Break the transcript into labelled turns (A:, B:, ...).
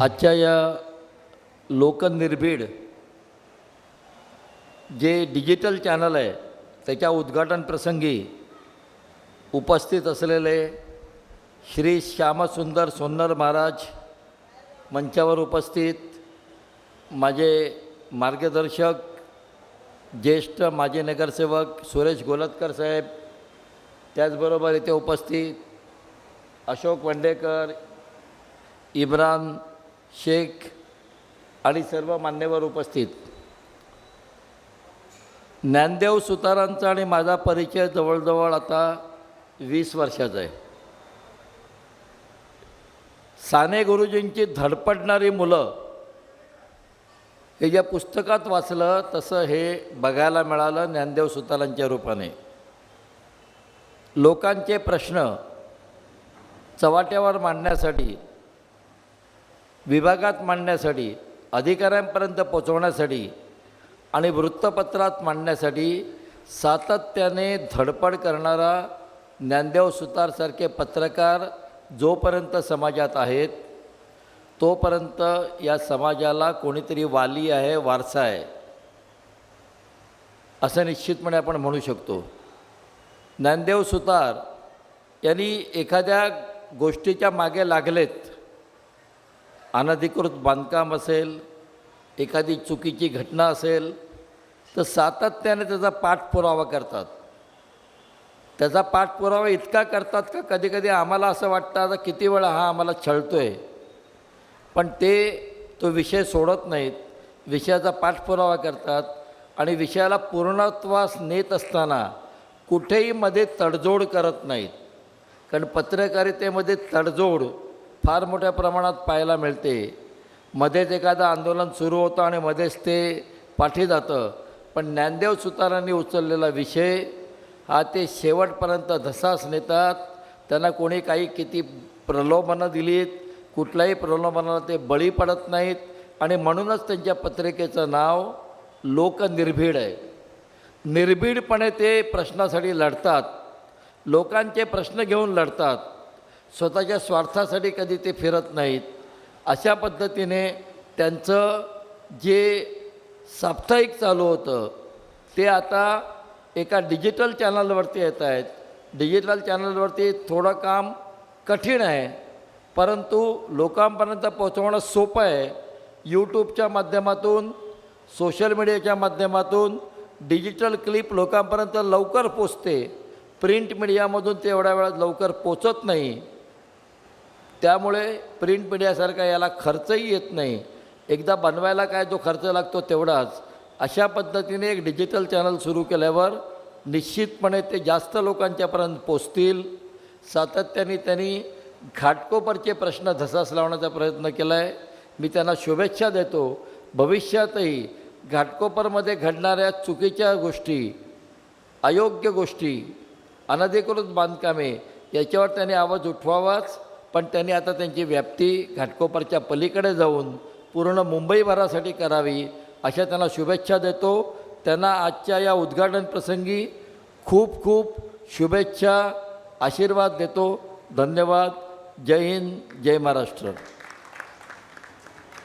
A: आजच्या या लोकनिर्भीड जे डिजिटल चॅनल आहे त्याच्या उद्घाटन प्रसंगी उपस्थित असलेले श्री श्यामसुंदर सोन्नर महाराज मंचावर उपस्थित माझे मार्गदर्शक ज्येष्ठ माजी नगरसेवक सुरेश गोलतकर साहेब त्याचबरोबर इथे उपस्थित अशोक वंडेकर इम्रान शेख आणि सर्व मान्यवर उपस्थित. ज्ञानदेव सुतारांचा आणि माझा परिचय जवळजवळ आता वीस वर्षाचा आहे. साने गुरुजींची धडपडणारी मुलं हे ज्या पुस्तकात वाचलं तसं हे बघायला मिळालं ज्ञानदेव सुतारांच्या रूपाने. लोकांचे प्रश्न चव्हाट्यावर मांडण्यासाठी विभागात मांडण्यासाठी अधिकाऱ्यांपर्यंत पोचवण्यासाठी आणि वृत्तपत्रात मांडण्यासाठी सातत्याने धडपड करणारा ज्ञानदेव सुतारसारखे पत्रकार जोपर्यंत समाजात आहेत तोपर्यंत या समाजाला कोणीतरी वाली आहे वारसा आहे असं निश्चितपणे आपण म्हणू शकतो. ज्ञानदेव सुतार यांनी एखाद्या गोष्टीच्या मागे लागलेत अनधिकृत बांधकाम असेल एखादी चुकीची घटना असेल तर सातत्याने त्याचा पाठपुरावा करतात. त्याचा पाठपुरावा इतका करतात का कधीकधी आम्हाला असं वाटतं आता किती वेळा हा आम्हाला छळतो आहे पण ते तो विषय सोडत नाहीत. विषयाचा पाठपुरावा करतात आणि विषयाला पूर्णत्वास नेत असताना कुठेही मध्ये तडजोड करत नाहीत. कारण पत्रकारितेमध्ये तडजोड फार मोठ्या प्रमाणात पाहायला मिळते. मध्येच एखादं आंदोलन सुरू होतं आणि मध्येच ते पाठी जातं. पण ज्ञानदेव सुतारांनी उचललेला विषय हा ते शेवटपर्यंत धसास नेतात. त्यांना कोणी काही किती प्रलोभनं दिलीत कुठल्याही प्रलोभनाला ते बळी पडत नाहीत. आणि म्हणूनच त्यांच्या पत्रिकेचं नाव लोकनिर्भीड आहे. निर्भीडपणे ते प्रश्नासाठी लढतात. लोकांचे प्रश्न घेऊन लढतात. स्वतःच्या स्वार्थासाठी कधी ते फिरत नाहीत. अशा पद्धतीने त्यांचं जे साप्ताहिक चालू होतं ते आता एका डिजिटल चॅनलवरती येत आहेत. डिजिटल चॅनलवरती थोडं काम कठीण आहे परंतु लोकांपर्यंत पोहोचवणं सोपं आहे. यूट्यूबच्या माध्यमातून सोशल मीडियाच्या माध्यमातून डिजिटल क्लिप लोकांपर्यंत लवकर पोचते. प्रिंट मीडियामधून ते एवढ्या वेळात लवकर पोचत नाही. त्यामुळे प्रिंट मीडियासारखा याला खर्चही येत नाही. एकदा बनवायला काय जो खर्च लागतो तेवढाच. अशा पद्धतीने एक डिजिटल चॅनल सुरू केल्यावर निश्चितपणे ते जास्त लोकांच्यापर्यंत पोचतील. सातत्याने त्यांनी घाटकोपरचे प्रश्न धसास लावण्याचा प्रयत्न केला आहे मी त्यांना शुभेच्छा देतो. भविष्यातही घाटकोपरमध्ये घडणाऱ्या चुकीच्या गोष्टी अयोग्य गोष्टी अनधिकृत बांधकामे याच्यावर त्यांनी आवाज उठवावाच. पण त्यांनी आता त्यांची व्याप्ती घाटकोपरच्या पलीकडे जाऊन पूर्ण मुंबईभरासाठी करावी अशा त्यांना शुभेच्छा देतो. त्यांना आजच्या या उद्घाटन प्रसंगी खूप खूप शुभेच्छा आशीर्वाद देतो. धन्यवाद. जय हिंद जय महाराष्ट्र.